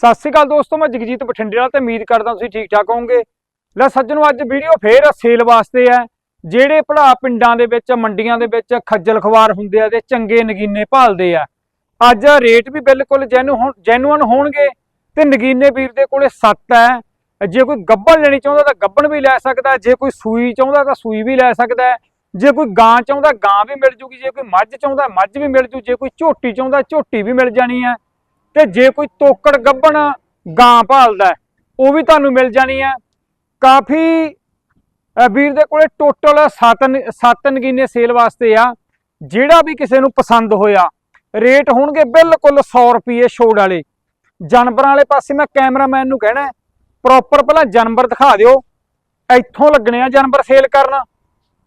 ਸਤਿ ਸ਼੍ਰੀ ਅਕਾਲ ਦੋਸਤੋ, ਮੈਂ ਜਗਜੀਤ ਬਠਿੰਡੇ ਵਾਲਾ ਤੇ ਉਮੀਦ ਕਰਦਾ ਤੁਸੀਂ ਠੀਕ ਠਾਕ ਹੋਵੋਗੇ। ਲੈ ਸੱਜਣੋ, ਅੱਜ ਵੀਡੀਓ ਫੇਰ ਸੇਲ ਵਾਸਤੇ ਹੈ। ਜਿਹੜੇ ਭਰਾ ਪਿੰਡਾਂ ਦੇ ਵਿੱਚ, ਮੰਡੀਆਂ ਦੇ ਵਿੱਚ ਖੱਜਲ ਖਵਾਰ ਹੁੰਦੇ ਆ ਤੇ ਚੰਗੇ ਨਗੀਨੇ ਭਾਲਦੇ ਆ, ਅੱਜ ਰੇਟ ਵੀ ਬਿਲਕੁਲ ਜੈਨੂ ਜੈਨੂਅਨ ਹੋਣਗੇ ਤੇ ਨਗੀਨੇ ਵੀਰ ਦੇ ਕੋਲੇ ਸੱਤ ਹੈ। ਜੇ ਕੋਈ ਗੱਬਣ ਲੈਣੀ ਚਾਹੁੰਦਾ ਤਾਂ ਗੱਬਣ ਵੀ ਲੈ ਸਕਦਾ ਜੇ ਕੋਈ ਸੂਈ ਚਾਹੁੰਦਾ ਤਾਂ ਸੂਈ ਵੀ ਲੈ ਸਕਦਾ ਜੇ ਕੋਈ ਗਾਂ ਚਾਹੁੰਦਾ ਗਾਂ ਵੀ ਮਿਲ ਜੂਗੀ, ਜੇ ਕੋਈ ਮੱਝ ਚਾਹੁੰਦਾ ਮੱਝ ਵੀ ਮਿਲ ਜੂ, ਜੇ ਕੋਈ ਝੋਟੀ ਚਾਹੁੰਦਾ ਝੋਟੀ ਵੀ ਮਿਲ ਜਾਣੀ ਹੈ। ਤੇ ਜੇ ਕੋਈ ਤੋਕੜ ਗੱਭਣ ਗਾਂ ਭਾਲਦਾ ਉਹ ਵੀ ਤੁਹਾਨੂੰ ਮਿਲ ਜਾਣੀ ਹੈ। ਕਾਫੀ ਵੀਰ ਦੇ ਕੋਲੇ ਟੋਟਲ 7 7 ਨਗੀਨੇ ਸੇਲ ਵਾਸਤੇ ਆ। ਜਿਹੜਾ ਵੀ ਕਿਸੇ ਨੂੰ ਪਸੰਦ ਹੋਇਆ ਰੇਟ ਹੋਣਗੇ ਬਿਲਕੁਲ 100 ਰੁਪਏ ਛੋੜ ਵਾਲੇ। ਜਾਨਵਰਾਂ ਵਾਲੇ ਪਾਸੇ ਮੈਂ ਕੈਮਰਾਮੈਨ ਨੂੰ ਕਹਿਣਾ ਪ੍ਰੋਪਰ ਪਹਿਲਾਂ ਜਾਨਵਰ ਦਿਖਾ ਦਿਓ। ਇੱਥੋਂ ਲੱਗਣੇ ਆ ਜਾਨਵਰ ਸੇਲ ਕਰਨ।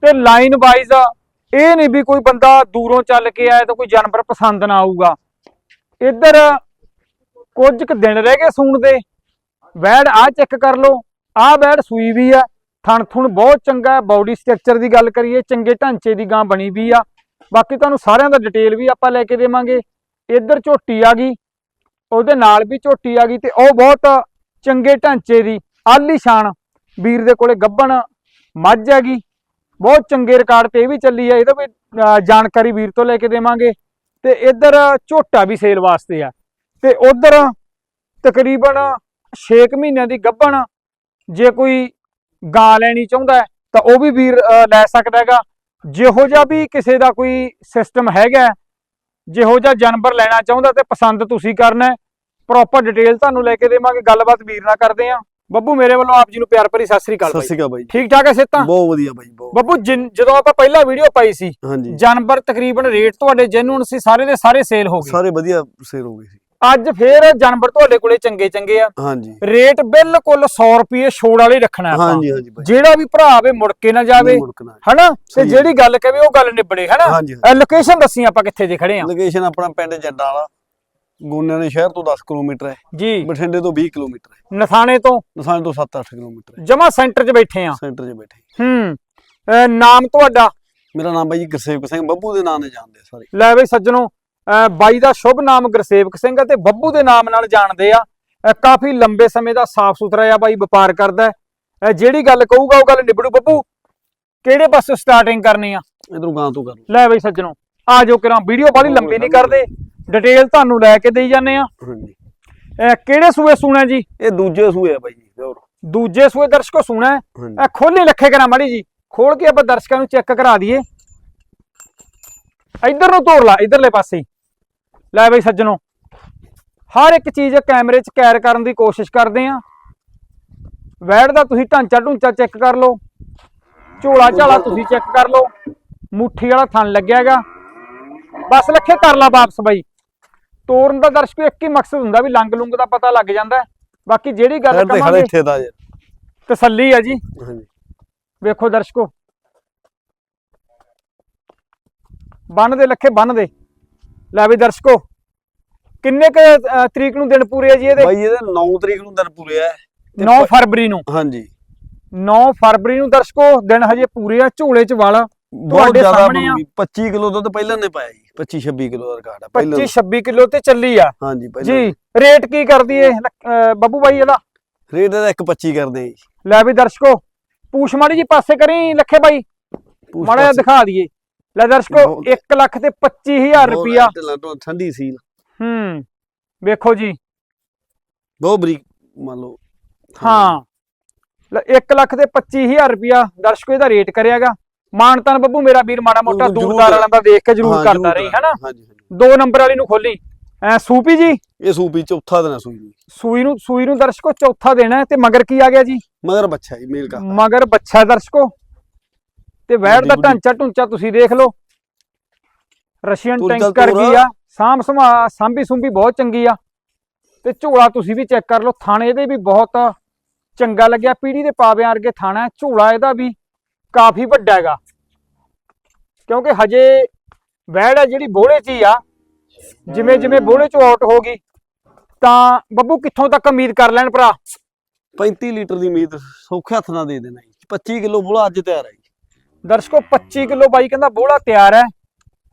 ਤੇ ਲਾਈਨ ਵਾਈਜ਼ ਇਹ ਨਹੀਂ ਵੀ ਕੋਈ ਬੰਦਾ ਦੂਰੋਂ ਚੱਲ ਕੇ ਆਇਆ ਤਾਂ ਕੋਈ ਜਾਨਵਰ ਪਸੰਦ ਨਾ ਆਊਗਾ। ਇੱਧਰ ਕੁਝ ਕੁ ਦਿਨ ਰਹਿ ਗਏ ਸੂਣ ਦੇ। ਵੈੜ ਆ ਚੈੱਕ ਕਰ ਲਓ। ਆਹ ਵੈੜ ਸੂਈ ਵੀ ਆ। ਥਣ ਥੁਣ ਬਹੁਤ ਚੰਗਾ ਹੈ। ਬਾਡੀ ਸਟਰਕਚਰ ਦੀ ਗੱਲ ਕਰੀਏ ਚੰਗੇ ਢਾਂਚੇ ਦੀ ਗਾਂ ਬਣੀ ਵੀ ਆ। ਬਾਕੀ ਤੁਹਾਨੂੰ ਸਾਰਿਆਂ ਦਾ ਡਿਟੇਲ ਵੀ ਆਪਾਂ ਲੈ ਕੇ ਦੇਵਾਂਗੇ। ਇੱਧਰ ਝੋਟੀ ਆ ਗਈ। ਉਹਦੇ ਨਾਲ ਵੀ ਝੋਟੀ ਆ ਗਈ ਤੇ ਉਹ ਬਹੁਤ ਚੰਗੇ ਢਾਂਚੇ ਦੀ ਆਲੀ ਸ਼ਾਨ ਵੀਰ ਦੇ ਕੋਲੇ ਗੱਬਣ ਮੱਝ ਹੈਗੀ। ਬਹੁਤ ਚੰਗੇ ਰਿਕਾਰਡ ਤੇ ਇਹ ਵੀ ਚੱਲੀ ਆ। ਇਹਦਾ ਵੀ ਅਹ, ਜਾਣਕਾਰੀ ਵੀਰ ਤੋਂ ਲੈ ਕੇ ਦੇਵਾਂਗੇ। ਤੇ ਇੱਧਰ ਝੋਟਾ ਵੀ ਸੇਲ ਵਾਸਤੇ ਆ। ਤੇ ਉਧਰ ਤਕਰੀਬਨ 6 ਮਹੀਨਿਆਂ ਦੀ ਗੱਭਣ ਜੇ ਕੋਈ ਗਾਂ ਲੈਣੀ ਚਾਹੁੰਦਾ ਤਾਂ ਉਹ ਵੀ ਵੀਰ ਲੈ ਸਕਦਾ ਹੈਗਾ। ਜਿਹੋ ਜਿਹਾ ਵੀ ਕਿਸੇ ਦਾ ਕੋਈ ਸਿਸਟਮ ਹੈਗਾ ਜਿਹੋ ਜਿਹਾ ਜਾਨਵਰ ਲੈਣਾ ਚਾਹੁੰਦਾ ਤੇ ਪਸੰਦ ਤੁਸੀਂ ਕਰਨਾ ਪ੍ਰੋਪਰ ਡਿਟੇਲ ਤੁਹਾਨੂੰ ਲੈ ਕੇ ਦੇਵਾਂਗੇ ਗੱਲਬਾਤ ਵੀਰ ਨਾਲ ਕਰਦੇ ਆਂ ਬੱਬੂ ਮੇਰੇ ਵੱਲੋਂ ਆਪ ਜੀ ਨੂੰ ਪਿਆਰ ਭਰੀ ਸਤਿ ਸ੍ਰੀ ਅਕਾਲ ਸਤਿ ਸ਼੍ਰੀ ਅਕਾਲ ਬਾਈ ਠੀਕ ਠਾਕ ਹੈ ਸਿੱਤਾ ਬਹੁਤ ਵਧੀਆ ਬਾਈ ਬਹੁਤ ਬੱਬੂ ਜਦੋਂ ਆਪਾਂ ਪਹਿਲਾਂ ਵੀਡੀਓ ਪਾਈ ਸੀ ਜਾਨਵਰ ਤਕਰੀਬਨ ਰੇਟ ਤੁਹਾਡੇ ਜੈਨੂਨ ਸੀ ਸਾਰੇ ਦੇ ਸਾਰੇ ਸੇਲ ਹੋ ਗਏ। ਸਾਰੇ ਵਧੀਆ ਸੇਲ ਹੋ ਗਏ ਸੀ। ਅੱਜ ਫੇਰ ਜਾਨਵਰ ਤੁਹਾਡੇ ਕੋਲੇ ਚੰਗੇ ਚੰਗੇ ਆ। ਹਾਂਜੀ। ਰੇਟ ਬਿਲਕੁਲ 100 ਰੁਪਏ ਛੋੜ ਵਾਲੇ ਰੱਖਣਾ ਆਪਾਂ। ਹਾਂਜੀ ਹਾਂਜੀ ਬਾਈ ਜਿਹੜਾ ਵੀ ਭਰਾ ਆਵੇ ਮੁੜ ਕੇ ਨਾ ਜਾਵੇ। ਹਨਾ? ਤੇ। ਜਿਹੜੀ ਗੱਲ ਕਹੇ ਉਹ ਗੱਲ ਨਿਬੜੇ ਹਨਾ? ਲੋਕੇਸ਼ਨ ਦੱਸੀ ਆਪਾਂ ਕਿੱਥੇ ਜੇ ਖੜੇ ਆ। ਲੋਕੇਸ਼ਨ ਆਪਣਾ ਪਿੰਡ ਜੱਡਾ ਵਾਲਾ। ਗੋਨਿਆਂ ਦੇ ਸ਼ਹਿਰ ਤੋਂ 10 ਕਿਲੋਮੀਟਰ ਹੈ। ਜੀ। ਬਠਿੰਡੇ ਤੋਂ 20 ਕਿਲੋਮੀਟਰ ਹੈ। ਨਥਾਣੇ ਤੋਂ? ਨਸਾਨ ਤੋਂ 7-8 ਕਿਲੋਮੀਟਰ ਹੈ। ਜਮਾ ਸੈਂਟਰ 'ਚ ਬੈਠੇ ਆ। ਸੈਂਟਰ 'ਚ ਬੈਠੇ। ਹੂੰ। ਨਾਮ ਤੁਹਾਡਾ? ਮੇਰਾ ਨਾਮ ਬਾਈ ਗੁਰਸੇਵਕ ਸਿੰਘ ਬੱਬੂ ਦੇ ਨਾਂ ਨਾਲ ਜਾਣਦੇ ਸਾਰੇ। ਲੈ ਬਈ ਸੱਜਣੋ ਬਾਈ ਦਾ ਸ਼ੁਭ ਨਾਮ ਗੁਰਸੇਵਕ ਸਿੰਘ ਤੇ ਬੱਬੂ ਦੇ ਨਾਮ ਨਾਲ ਜਾਣਦੇ ਆ। ਕਾਫੀ ਲੰਬੇ ਸਮੇਂ ਦਾ ਸਾਫ਼ ਸੁਥਰਾ ਆ ਬਾਈ ਵਪਾਰ ਕਰਦਾ ਜਿਹੜੀ ਗੱਲ ਕਹੂਗਾ ਉਹ ਗੱਲ ਨਿਬੜੂ। ਬੱਬੂ ਕਿਹੜੇ ਪਾਸੇ ਸਟਾਰਟਿੰਗ ਕਰਨੀ ਆ? ਇਧਰੋਂ ਗਾਂ ਤੋਂ ਕਰ ਲੈ ਬਈ ਸੱਜਣੋ ਆ ਜੋ ਕਿਰਾਂ ਵੀਡੀਓ ਬਾਲੀ ਲੰਬੀ ਨਹੀਂ ਕਰਦੇ। ਡਿਟੇਲ ਤੁਹਾਨੂੰ ਲੈ ਕੇ ਦੇਈ ਜਾਂਦੇ ਆ। ਹਾਂਜੀ। ਅਹ ਕਿਹੜੇ ਸੂਏ ਸੁਣਾ ਜੀ? ਇਹ ਦੂਜੇ ਸੂਏ ਆ ਬਾਈ ਜੀ ਦੂਜੇ ਸੂਏ ਦਰਸ਼ਕੋ ਸੁਣਾ ਇਹ ਖੋਲੇ ਲੱਖੇ ਕਰਾਂ ਮਾੜੀ ਜੀ। ਖੋਲ ਕੇ ਆਪਾਂ ਦਰਸ਼ਕਾਂ ਨੂੰ ਚੈੱਕ ਕਰਾ ਦਈਏ। ਇੱਧਰ ਨੂੰ ਤੋੜ ਲਾ ਇੱਧਰਲੇ ਪਾਸੇ। ਲੈ ਬਈ ਸੱਜਣੋ ਹਰ ਇੱਕ ਚੀਜ਼ ਕੈਮਰੇ 'ਚ ਕੈਰ ਕਰਨ ਦੀ ਕੋਸ਼ਿਸ਼ ਕਰਦੇ ਆ ਵੈੜ ਦਾ ਤੁਸੀਂ ਢਾਂਚਾ ਢੂੰਚਾ ਚੈੱਕ ਕਰ ਲਓ ਝੋਲਾ ਝਾਲਾ ਤੁਸੀਂ ਚੈੱਕ ਕਰ ਲਓ ਮੁੱਠੀ ਵਾਲਾ ਥਣ ਲੱਗਿਆ ਹੈਗਾ। ਬਸ ਲੱਖੇ ਕਰ ਲਾ ਵਾਪਸ ਬਾਈ। ਤੋਰਨ ਦਾ ਦਰਸ਼ਕੋ ਇੱਕ ਹੀ ਮਕਸਦ ਹੁੰਦਾ ਵੀ ਲੰਗ ਲੁੰਗ ਦਾ ਪਤਾ ਲੱਗ ਜਾਂਦਾ ਹੈ। ਬਾਕੀ ਜਿਹੜੀ ਗੱਲ ਕਰਾਂਗੇ ਇੱਥੇ ਦਾ ਤਸੱਲੀ ਆ ਜੀ। ਵੇਖੋ ਦਰਸ਼ਕੋ ਬੰਨ ਦੇ ਲੱਖੇ ਬੰਨ ਦੇ। ਲੈ ਵੀ ਦਰਸ਼ਕੋ ਕਿੰਨੇ ਕ ਤਰੀਕ ਨੂੰ ਦਿਨ ਪੂਰੇ ਆ ਜੀ ਇਹਦੇ? ਬਾਈ ਇਹਦੇ 9 ਤਰੀਕ ਨੂੰ ਦਿਨ ਪੂਰੇ ਆ। ਤੇ 9 ਪ- ਫਰਵਰੀ ਨੂੰ? ਹਾਂਜੀ। 9 ਫਰਵਰੀ ਨੂੰ ਦਰਸ਼ਕੋ ਦਿਨ ਹਜੇ ਪੂਰੇ ਆ ਝੋਲੇ ਚ ਵਾਲ। ਬਹੁਤ ਤੁਹਾਡੇ ਜ਼ਿਆਦਾ ਸਾਹਮਣੇ ਆ। ਬਣੂਗੀ 25 ਕਿਲੋ ਦੁੱਧ ਪਹਿਲਾਂ ਨੇ ਪਾਇਆ ਜੀ 25 26 ਕਿਲੋ ਦਾ ਰਿਕਾਰਡ ਆ ਪਹਿਲਾਂ 25 26 ਕਿਲੋ ਤੇ ਚੱਲੀ ਆ। ਹਾਂਜੀ ਪਹਿਲਾਂ ਜੀ ਰੇਟ ਕੀ ਕਰਦੀ ਏ ਬੱਬੂ ਬਾਈ ਇਹਦਾ? ਰੇਟ ਇਹਦਾ 1.25 ਕਰਦੇ ਜੀ। ਲੈ ਵੀ ਦਰਸ਼ਕੋ ਪੂਛ ਮਾੜੀ ਜੀ ਪਾਸੇ ਕਰੀ ਲੱਖੇ ਬਾਈ। ਮਾੜਾ। ਦਿਖਾ ਦਈਏ। ਲੈ ਦਰਸ਼ਕੋ ਬਹੁਤ- 1 ਲੱਖ ਤੇ 25000 ਬਹੁਤ ਰੁਪਿਆ ਠੰਡੀ ਸੀਲ। ਹੂੰ ਵੇਖੋ ਜੀ। ਬਹੁਤ ਬਰੀਕ ਮੰਨ ਲਓ ਹਾਂ। 1 ਲੱਖ ਤੇ 25000 ਰੁਪਿਆ ਦਰਸ਼ਕੋ ਇਹਦਾ ਰੇਟ ਕਰਿਆਗਾ। ਮਾਨਤਨ ਬੱਬੂ ਮੇਰਾ ਵੀਰ ਮਾੜਾ ਮੋਟਾ ਦੂਰਦਾਰ ਵਾਲਿਆਂ ਦਾ ਦੇਖ ਕੇ ਜ਼ਰੂਰ ਕਰਦਾ ਰਹੀ ਹੈਨਾ। ਦੋ ਨੰਬਰ ਵਾਲੀ ਨੂੰ ਖੋਲੀ। ਐ ਸੂਪੀ ਜੀ? ਇਹ ਸੂਪੀ ਚੌਥਾ ਦਿਨ ਸੂਈ ਨੂੰ। ਸੂਈ ਨੂੰ ਸੂਈ ਨੂੰ ਦਰਸ਼ਕੋ ਚੌਥਾ ਦੇਣਾ ਤੇ ਮਗਰ ਕੀ ਆ ਗਿਆ ਜੀ? ਮਗਰ ਬੱਚਾ ਜੀ ਮੇਲ ਕਾ ਮਗਰ ਬੱਚਾ ਦਰਸ਼ਕੋ। ਤੇ ਵੈੜ ਦਾ। ਢਾਂਚਾ ਢੁੰਚਾ ਤੁਸੀਂ ਦੇਖ ਲਓ। Russian tanker. ਕੀ ਆ ਸਾਂਭ ਸਮਾ ਸਾਂਭੀ ਸੁੰਭੀ ਬਹੁਤ ਚੰਗੀ ਆ। ਤੇ ਝੋਲਾ ਤੁਸੀਂ ਵੀ ਚੈੱਕ ਕਰ ਲਓ ਥਾਣੇ ਇਹਦੇ ਵੀ ਬਹੁਤ ਚੰਗਾ ਲੱਗਿਆ। ਪੀੜੀ ਦੇ ਪਾਵਿਆਂ ਵਰਗੇ ਥਾਣਾ। ਝੋਲਾ ਇਹਦਾ ਵੀ ਕਾਫੀ ਵੱਡਾ ਹੈਗਾ। ਕਿਉਂਕਿ ਹਜੇ ਵੈੜ ਹੈ ਜਿਹੜੀ ਬੋਲੇ 'ਚ ਹੀ ਆ। ਜਿਵੇਂ ਜਿਵੇਂ ਬੋਲੇ 'ਚੋਂ ਆਊਟ ਹੋ ਗਈ ਤਾਂ ਬੱਬੂ ਕਿੱਥੋਂ ਤੱਕ ਉਮੀਦ ਕਰ ਲੈਣ ਭਰਾ? 35 ਲੀਟਰ ਦੀ ਉਮੀਦ ਸੌਖੇ ਹੱਥ ਨਾਲ ਦੇ ਦੇਣਾ ਜੀ। 25 ਕਿਲੋ ਬੋਲਾ ਅੱਜ ਤਿਆਰ ਹੈ ਦਰਸ਼ਕੋ 25 ਕਿਲੋ ਬਾਈ ਕਹਿੰਦਾ ਬੋਲਾ ਤਿਆਰ ਹੈ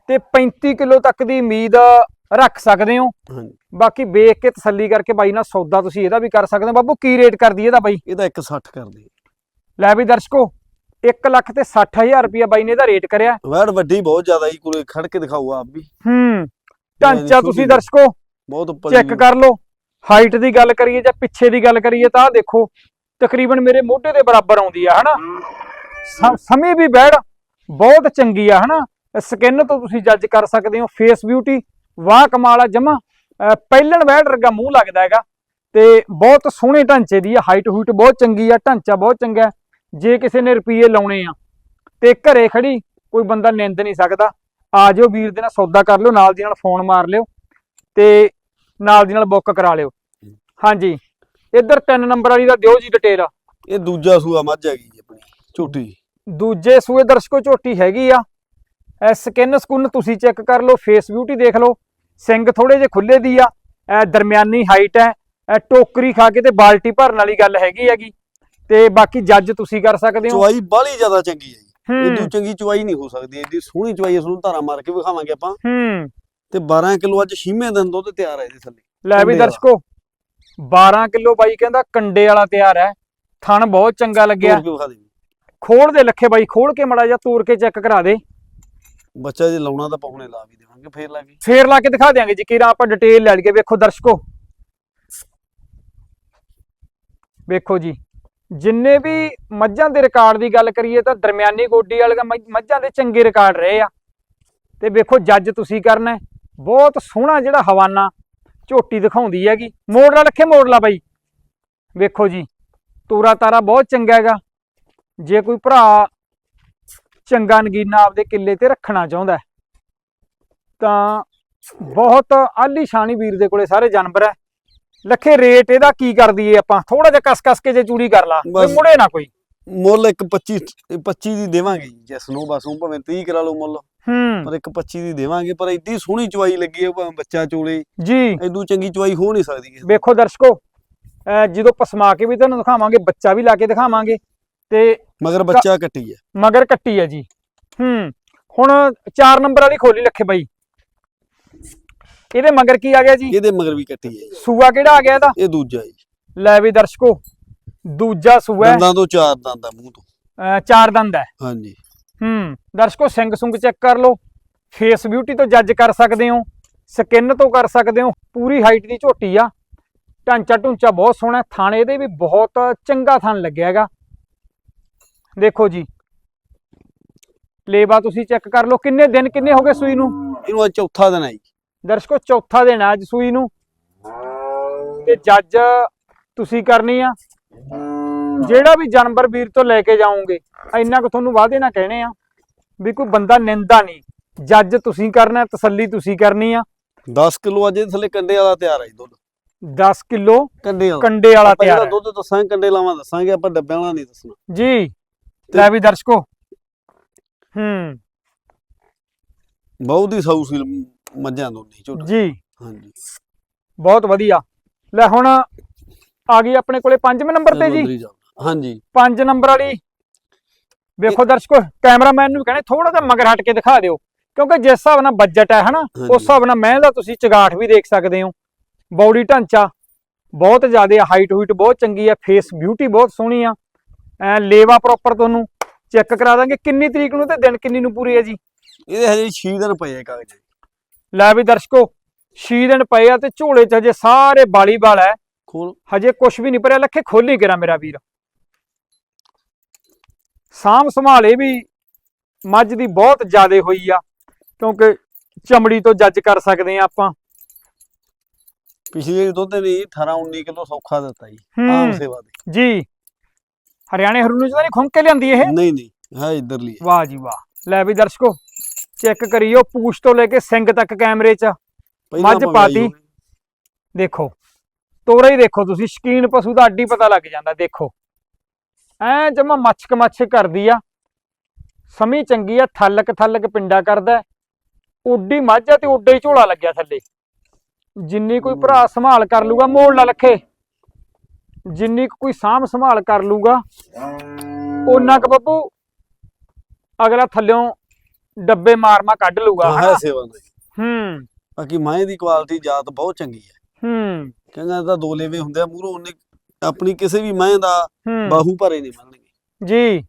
ਤੇ 35 ਕਿਲੋ ਤੱਕ ਦੀ ਉਮੀਦ ਰੱਖ ਸਕਦੇ ਹੋ। ਹਾਂਜੀ। ਬਾਕੀ ਵੇਖ ਕੇ ਤਸੱਲੀ ਕਰਕੇ ਬਾਈ ਨਾਲ ਸੌਦਾ ਤੁਸੀਂ ਇਹਦਾ ਵੀ ਕਰ ਸਕਦੇ ਹੋ। ਬਾਬੂ ਕੀ ਰੇਟ ਕਰਦੀ ਇਹਦਾ ਬਾਈ? ਇਹਦਾ 160 ਕਰਦੇ ਲੈ ਵੀ ਦਰਸ਼ਕੋ 1 ਲੱਖ ਤੇ 60000 ਰੁਪਇਆ ਬਾਈ ਨੇ ਇਹਦਾ ਰੇਟ ਕਰਿਆ। ਵੈੜ ਵੱਡੀ ਬਹੁਤ ਜ਼ਿਆਦਾ ਹੀ ਕੋਲੇ ਖੜ ਕੇ ਦਿਖਾਓ ਆਪ ਵੀ। ਹੂੰ ਢਾਂਚਾ ਤੁਸੀਂ। ਦਰਸ਼ਕੋ ਬਹੁਤ ਉੱਪਰ ਚੈੱਕ ਕਰ ਲਓ। ਹਾਈਟ ਦੀ ਗੱਲ ਕਰੀਏ ਜਾਂ ਪਿੱਛੇ ਦੀ ਗੱਲ ਕਰੀਏ ਤਾਂ ਦੇਖੋ ਤਕਰੀਬਨ ਮੇਰੇ ਮੋਢੇ ਦੇ ਬਰਾਬਰ ਆਉਂਦੀ ਆ ਹਨਾ? ਸਮੇਂ ਵੀ ਬੈੜ ਬਹੁਤ ਚੰਗੀ ਆ ਹਨਾ? ਸਕਿਨ ਤੋਂ ਤੁਸੀਂ ਜੱਜ ਕਰ ਸਕਦੇ ਹੋ ਫੇਸ ਬਿਊਟੀ ਵਾਹ ਕਮਾਲ ਆ ਜਮਾ ਪਹਿਲਣ ਬੈੜ ਵਰਗਾ ਮੂੰਹ ਲੱਗਦਾ ਹੈਗਾ। ਤੇ ਬਹੁਤ ਸੋਹਣੇ ਢਾਂਚੇ ਦੀ ਆ ਹਾਈਟ ਹੂਟ ਬਹੁਤ ਚੰਗੀ ਆ ਢਾਂਚਾ ਬਹੁਤ ਚੰਗਾ। ਜੇ ਕਿਸੇ ਨੇ ਰੁਪਏ ਲਾਉਣੇ ਆ ਤੇ ਘਰੇ ਖੜੀ ਕੋਈ ਬੰਦਾ ਨਿੰਦ ਨਹੀਂ ਸਕਦਾ। ਆ ਜਾਓ ਵੀਰ ਦੇ ਨਾਲ ਸੌਦਾ ਕਰ ਲਿਓ ਨਾਲ ਦੀ ਨਾਲ ਫੋਨ ਮਾਰ ਲਿਓ ਤੇ ਨਾਲ ਦੀ ਨਾਲ ਬੁੱਕ ਕਰਾ ਲਿਓ। ਹਾਂਜੀ। ਇੱਧਰ 3 ਨੰਬਰ ਵਾਲੀ ਦਾ ਦਿਓ ਜੀ ਡਿਟੇਲ ਇਹ ਦੂਜਾ ਸੂਆ ਮੱਝ ਹੈਗੀ। ਝੋਟੀ ਦੂਜੇ ਸੂਏ ਦਰਸ਼ਕੋ ਝੋਟੀ ਹੈਗੀ ਆ। ਐ ਸਕਿਨ ਸਕੁਨ ਤੁਸੀਂ ਚੈੱਕ ਕਰ ਲਓ ਫੇਸ ਬਿਊਟੀ ਦੇਖ ਲਓ। ਸਿੰਗ ਥੋੜੇ ਜਿਹੇ ਖੁੱਲੇ ਦੀ ਆ ਐ ਦਰਮਿਆਨੀ ਹਾਈਟ ਹੈ ਐ ਟੋਕਰੀ ਖਾ ਕੇ ਤੇ ਬਾਲਟੀ ਭਰਨ ਵਾਲੀ ਗੱਲ ਹੈਗੀ ਹੈਗੀ। ਤੇ ਬਾਕੀ ਜੱਜ ਤੁਸੀਂ ਕਰ ਸਕਦੇ ਹੋ। ਚੁਆਈ ਬਾਹਲੀ ਜ਼ਿਆਦਾ ਚੰਗੀ ਹੈ ਜੀ। ਚੰਗੀ ਚੁਆਈ ਨਹੀਂ ਹੋ ਸਕਦੀ ਏਡੀ ਸੋਹਣੀ ਚੁਆਈ ਇਸ ਨੂੰ ਧਾਰਾ ਮਾਰ ਕੇ ਵਿਖਾਵਾਂਗੇ ਆਪਾਂ। ਹੂੰ। ਤੇ 12 ਕਿਲੋ ਅੱਜ ਛੀਵੇਂ ਦਿਨ ਦੁੱਧ ਤਿਆਰ ਹੈ ਇਹਦੇ ਥੱਲੇ। ਲੈ ਵੀ। ਦਰਸ਼ਕੋ 12 ਕਿਲੋ ਬਾਈ ਕਹਿੰਦਾ ਕੰਡੇ ਵਾਲਾ ਤਿਆਰ ਹੈ। ਥਣ ਬਹੁਤ ਚੰਗਾ ਲੱਗਿਆ। ਖੋਲ ਦੇ ਲੱਖੇ ਬਾਈ ਖੋਲ ਕੇ ਮੜਾ ਜਾ ਤੋੜ ਕੇ ਚੈੱਕ ਕਰਾ ਦੇ। ਬੱਚਾ ਜੇ ਲਾਉਣਾ ਤਾਂ ਪਾਉਣੇ ਲਾ ਵੀ ਦੇਵਾਂਗੇ ਫੇਰ ਲਾ ਕੇ ਫੇਰ ਲਾ ਕੇ ਦਿਖਾ ਦਿਆਂਗੇ ਜੀ ਕਿਰਾ ਆਪਾਂ ਡਿਟੇਲ ਲੈ ਲਈਏ। ਵੇਖੋ ਦਰਸ਼ਕੋ। ਵੇਖੋ ਜੀ ਜਿੰਨੇ ਵੀ ਮੱਝਾਂ ਦੇ ਰਿਕਾਰਡ ਦੀ ਗੱਲ ਕਰੀਏ ਤਾਂ ਦਰਮਿਆਨੀ ਗੋਡੀ ਵਾਲੀਆਂ ਮੱਝ- ਦੇ ਚੰਗੇ ਰਿਕਾਰਡ ਰਹੇ ਆ। ਤੇ ਵੇਖੋ ਜੱਜ ਤੁਸੀਂ ਕਰਨਾ। ਬਹੁਤ ਸੋਹਣਾ ਜਿਹੜਾ ਹਵਾਨਾ ਝੋਟੀ ਦਿਖਾਉਂਦੀ ਹੈਗੀ। ਮੋੜਲਾ ਰੱਖੇ ਮੋੜਲਾ ਬਾਈ। ਵੇਖੋ ਜੀ ਤੂਰਾ ਤਾਰਾ ਬਹੁਤ ਚੰਗਾ ਹੈਗਾ। ਜੇ ਕੋਈ ਭਰਾ ਚੰਗਾ ਨਗੀਨਾ ਆਪਦੇ ਕਿੱਲੇ ਤੇ ਰੱਖਣਾ ਚਾਹੁੰਦਾ ਤਾਂ ਬਹੁਤ ਆਲੀ ਸ਼ਾਨੀ ਵੀਰ ਦੇ ਕੋਲੇ ਸਾਰੇ ਜਾਨਵਰ ਹੈ। ਲੱਖੇ ਰੇਟ ਇਹਦਾ ਕੀ ਕਰ ਦਈਏ ਆਪਾਂ? ਥੋੜਾ ਜਿਹਾ ਕਸ ਕਸ ਕੇ ਜੇ ਚੂੜੀ ਕਰ ਲਾ ਕੋਈ। ਮੁੜੇ ਨਾ ਕੋਈ। ਮੁੱਲ ਇੱਕ 25 25 ਦੀ ਦੇਵਾਂਗੇ ਜੈਸ ਨੂੰ ਬਸ ਉਹ ਭਾਵੇਂ 30 ਕਰਾ ਲਓ ਮੁੱਲ। ਹੂੰ। ਪਰ ਇੱਕ 25 ਦੀ ਦੇਵਾਂਗੇ ਪਰ ਇੱਡੀ ਸੋਹਣੀ ਚੁਆਈ ਲੱਗੀ ਹੈ ਭਾਵੇਂ ਬੱਚਾ ਚੋਲੇ। ਜੀ। ਐਡੂ ਚੰਗੀ ਚੁਆਈ ਹੋ ਨਹੀਂ ਸਕਦੀ। ਵੇਖੋ ਦਰਸ਼ਕੋ ਜਦੋਂ ਪਸਮਾ ਕੇ ਵੀ ਤੁਹਾਨੂੰ ਦਿਖਾਵਾਂਗੇ ਬੱਚਾ ਵੀ ਲਾ ਕੇ ਦਿਖਾਵਾਂਗੇ ਤੇ ਮਗਰ ਬੱਚਾ ਕੱਟੀ ਹੈ ਮਗਰ ਕੱਟੀ ਹੈ ਜੀ। ਹੂੰ ਹੁਣ 4 ਨੰਬਰ ਵਾਲੀ ਖੋਲੀ ਲੱਖੇ ਬਾਈ। ਇਹਦੇ ਮਗਰ ਕੀ ਆ ਗਿਆ ਜੀ? ਇਹਦੇ ਮਗਰ ਵੀ ਕੱਟੀ ਹੈ। ਸੂਆ ਕਿਹੜਾ ਆ ਗਿਆ ਇਹਦਾ? ਇਹ ਦੂਜਾ ਜੀ। ਲੈ ਵੀ ਦਰਸ਼ਕੋ ਦੂਜਾ ਸੂਆ ਹੈ, ਦੰਦਾਂ ਤੋਂ ਚਾਰ ਦੰਦ ਆ ਮੂੰਹ ਤੋਂ। ਚਾਰ ਦੰਦ ਹੈ। ਹਾਂਜੀ। ਹੂੰ ਦਰਸ਼ਕੋ ਸਿੰਘ ਸੁੰਗ ਚੈੱਕ ਕਰ ਲਓ। ਫੇਸ ਬਿਊਟੀ ਤੋਂ ਜੱਜ ਕਰ ਸਕਦੇ ਹੋ। ਸਕਿਨ ਤੋਂ ਕਰ ਸਕਦੇ ਹੋ। ਪੂਰੀ ਹਾਈਟ ਦੀ ਝੋਟੀ ਆ। ਢਾਂਚਾ ਢੁੰਚਾ ਬਹੁਤ ਸੋਹਣਾ। ਥਣ ਇਹਦੇ ਵੀ ਬਹੁਤ ਚੰਗਾ ਥਣ ਲੱਗਿਆ ਹੈਗਾ। ਦੇਖੋ ਜੀ। ਲੇਵਾ ਤੁਸੀਂ ਚੈੱਕ ਕਰ ਲਓ ਕਿੰਨੇ ਦਿਨ ਕਿੰਨੇ ਹੋ ਗਏ ਸੂਈ ਨੂੰ? ਇਹਨੂੰ ਅੱਜ ਚੌਥਾ ਦਿਨ ਆ ਜੀ। ਦਰਸ਼ਕੋ ਚੌਥਾ ਦਿਨ ਆ ਅੱਜ ਸੂਈ ਨੂੰ। ਤੇ ਜੱਜ ਤੁਸੀਂ ਕਰਨੀ ਆ। ਜਿਹੜਾ ਵੀ ਜਾਨਵਰ ਵੀਰ ਤੋਂ ਲੈ ਕੇ ਜਾਓਗੇ ਇੰਨਾ ਕੁ ਤੁਹਾਨੂੰ ਵਾਅਦੇ ਨਾ ਕਹਿਣੇ ਆ ਵੀ ਕੋਈ ਬੰਦਾ ਨਿੰਦਾ ਨਹੀਂ। ਜੱਜ ਤੁਸੀਂ ਕਰਨਾ ਤਸੱਲੀ ਤੁਸੀਂ ਕਰਨੀ ਆ। 10 ਕਿਲੋ ਅੱਜ ਥੱਲੇ ਕੰਡੇ ਵਾਲਾ ਤਿਆਰ ਆ ਜੀ ਦੁੱਧ। 10 ਕਿਲੋ ਕੰਡੇ ਵਾਲਾ। ਕੰਡੇ ਵਾਲਾ ਤਿਆਰ ਜਿਹੜਾ ਹੈ। ਦੁੱਧ ਦੱਸਾਂਗੇ ਕੰਡੇ ਲਾਵਾਂ ਦੱਸਾਂਗੇ ਆਪਾਂ ਡੱਬਿਆਂ ਵਾਲਾ ਨਹੀਂ ਦੱਸਣਾ। ਜੀ। ਲੈ ਵੀ ਦਰਸ਼ਕੋ। ਹੂੰ। ਬਹੁਤ ਹੀ ਸਾਊ ਸੀ ਮੱਝਾਂ ਦੋਨੇ ਝੋਟਾ ਜੀ। ਹਾਂਜੀ। ਬਹੁਤ ਵਧੀਆ। ਲੈ ਹੁਣ ਆ ਗਈ ਆਪਣੇ ਕੋਲੇ ਪੰਜਵੇਂ ਨੰਬਰ ਤੇ ਜੀ। ਹੀ। ਹਾਂਜੀ। 5 ਨੰਬਰ ਵਾਲੀ। ਵੇਖੋ ਦਰਸ਼ਕੋ ਕੈਮਰਾਮੈਨ ਨੂੰ ਕਹਿੰਦੇ ਥੋੜਾ ਜਿਹਾ ਮਗਰ ਹਟ ਕੇ ਦਿਖਾ ਦਿਓ। ਕਿਉਂਕਿ ਜਿਸ ਹਿਸਾਬ ਨਾਲ ਬਜਟ ਹੈ ਹਨਾ ਉਸ। ਹਿਸਾਬ ਨਾਲ ਮੈਂ ਦਾ ਤੁਸੀਂ ਚਗਾਠ ਵੀ ਦੇਖ ਸਕਦੇ ਹੋ। ਬਾਡੀ ਢਾਂਚਾ ਬਹੁਤ ਜ਼ਿਆਦਾ ਹਾਈਟ ਹੂਟ ਬਹੁਤ ਚੰਗੀ ਆ ਫੇਸ ਬਿਊਟੀ ਬਹੁਤ ਸੋਹਣੀ ਆ। ਐ ਲੇਵਾ ਪ੍ਰੋਪਰ ਤੁਹਾਨੂੰ ਚੈੱਕ ਕਰਾ ਦਾਂਗੇ ਕਿੰਨੀ ਤਰੀਕ ਨੂੰ ਤੇ ਦਿਨ ਕਿੰਨੀ ਨੂੰ ਪੂਰੀ ਹੈ ਜੀ? ਇਹਦੇ ਹਜੇ 6 ਦਿਨ ਪਏ ਆ ਕਾਗਜ਼। ਲੈ ਵੀ ਦਰਸ਼ਕੋ 6 ਦਿਨ ਪਏ ਆ ਤੇ ਝੋਲੇ 'ਚ ਹਜੇ ਸਾਰੇ ਬਾਲੀ ਵਾਲ ਹੈ ਖੋਲ। ਹਜੇ ਕੁਝ ਵੀ ਨਹੀਂ ਭਰਿਆ ਲੱਖੇ ਖੋਲੀ ਕਰਾ ਮੇਰਾ ਵੀਰ। ਸਾਂਭ ਸੰਭਾਲੇ ਵੀ ਮੱਝ ਦੀ ਬਹੁਤ ਜ਼ਿਆਦੇ ਹੋਈ ਆ ਕਿਉਂਕਿ ਚਮੜੀ ਤੋਂ ਜੱਜ ਕਰ ਸਕਦੇ ਆ ਆਪਾਂ। ਪਿਛਲੇ ਦੁੱਧ ਨੇ 18 19 ਕਿਲੋ ਸੌਖਾ ਦਿੱਤਾ ਜੀ। ਆਮ ਸੇਵਾ ਦੇ। ਜੀ। ਹਰਿਆਣੇ ਹਰੂਨੂ ਚ ਤਾਂ ਨਹੀਂ ਖੁੰਕ ਕੇ ਲਿਆਂਦੀ ਇਹ? ਨਹੀਂ ਨਹੀਂ ਹੈ ਇਧਰਲੀ ਵਾਹ ਜੀ ਵਾਹ। ਲੈ ਵੀ ਦਰਸ਼ਕੋ ਚੈੱਕ ਕਰਿਓ ਪੂਛ ਤੋਂ ਲੈ ਕੇ ਸਿੰਗ ਤੱਕ ਕੈਮਰੇ 'ਚ। ਪਹਿਲਾਂ ਮੱਝ ਮੰਗਾਈ ਪਾਤੀ। ਹੋਈ। ਦੇਖੋ ਤੋਰਾ ਹੀ ਦੇਖੋ ਤੁਸੀਂ ਸ਼ਕੀਨ ਪਸ਼ੂ ਦਾ ਅੱਡੀ ਪਤਾ ਲੱਗ ਜਾਂਦਾ ਦੇਖੋ। ਐ ਜਮਾ ਮੱਛਕ ਮੱਛਕ ਕਰਦੀ ਆ। ਸਮੀ ਚੰਗੀ ਆ ਥੱਲਕ ਥੱਲਕ ਪਿੰਡਾ ਕਰਦਾ। ਹੈ। ਉੱਡੀ ਮੱਝ ਆ ਤੇ ਉੱਡੇ ਹੀ ਝੋਲਾ ਲੱਗਿਆ ਥੱਲੇ। ਜਿੰਨੀ ਕੋਈ ਭਰਾ ਸੰਭਾਲ ਕਰ ਲੂਗਾ ਮੋੜ ਲਾ ਲੱਖੇ। ਜਿੰਨੀ ਕੁ ਕੋਈ ਸਾਂਭ ਸੰਭਾਲ ਕਰ ਲੂਗਾ ਓਨਾ ਕ ਬੱਬੂ ਅਗਲਾ ਥੱਲਿਓਂ ਡੱਬੇ ਮਾਰ ਮਾ ਕੱਢ ਲੂਗਾ ਹਾਂ ਸੇਵਾ ਦਾ। ਹੂੰ। ਬਾਕੀ ਮਾਏ ਦੀ ਕੁਆਲਿਟੀ ਜਾਤ ਬਹੁਤ ਚੰਗੀ ਹੈ। ਹੂੰ। ਕਹਿੰਦਾ ਤਾਂ ਦੋ ਲੇਵੇ ਹੁੰਦੇ ਆ ਮੂਹਰੋਂ ਉਹਨੇ ਆਪਣੀ ਕਿਸੇ ਵੀ ਮਾਏ ਦਾ ਬਾਹੂ ਭਰੇ ਨਹੀਂ ਮੰਨਣਗੇ ਜੀ।